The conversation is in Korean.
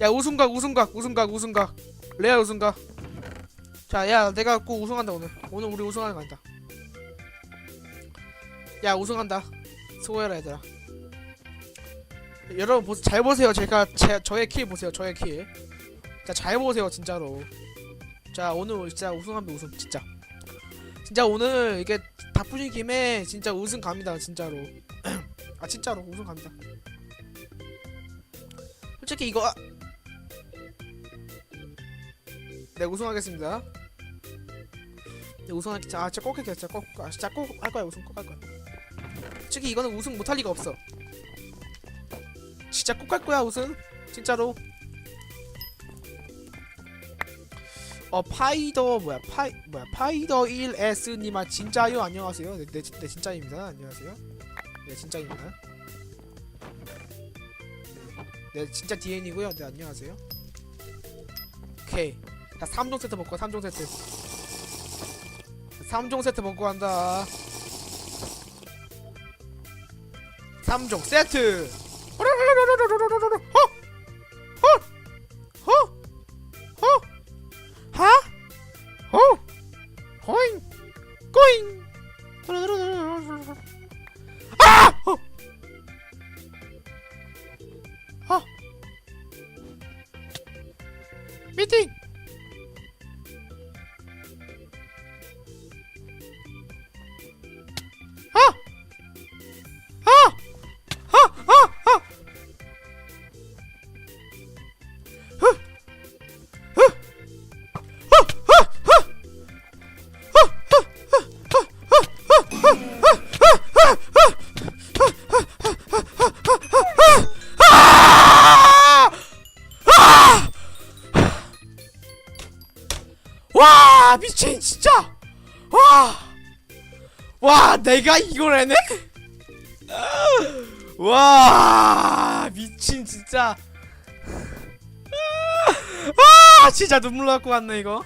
야 우승각 우승각 우승각 우승각. 레아 우승각. 자 야 내가 꼭 우승한다 오늘. 오늘 우리 우승하는 거 아니다. 야 우승한다. 수고해라 얘들아. 여러분 보, 잘 보세요. 제가 제, 저의 킬 보세요 저의 킬자잘 보세요 진짜로. 자 오늘 진짜 우승하면 우승. 진짜. 진짜 오늘 이게 다 푸신 김에 진짜 우승 갑니다 진짜로. 아 진짜로 우승 갑니다. 솔직히 이거 아... 네 우승하겠습니다. 네 우승할 아 진짜 꼭 할게요 진짜 꼭 아, 진짜 꼭 할 거야 우승 꼭 할 거야. 솔직히 이거는 우승 못할 리가 없어. 진짜 꼭 할 거야 우승. 진짜로. 어 파이더 뭐야 파이 뭐야 파이더 1S 님아 진짜요? 안녕하세요. 네, 네, 네 진짜입니다. 안녕하세요. 네 진짜입니다. 네 진짜 DN이고요. 네 안녕하세요. 오케이 자 3종 세트 먹고 3종 세트. 3종 세트 먹고 간다. 3종 세트! 아! 미팅! 와 미친 진짜 와! 와 내가 이걸 해내? 와 미친 진짜 아 진짜 눈물 나고 왔네 이거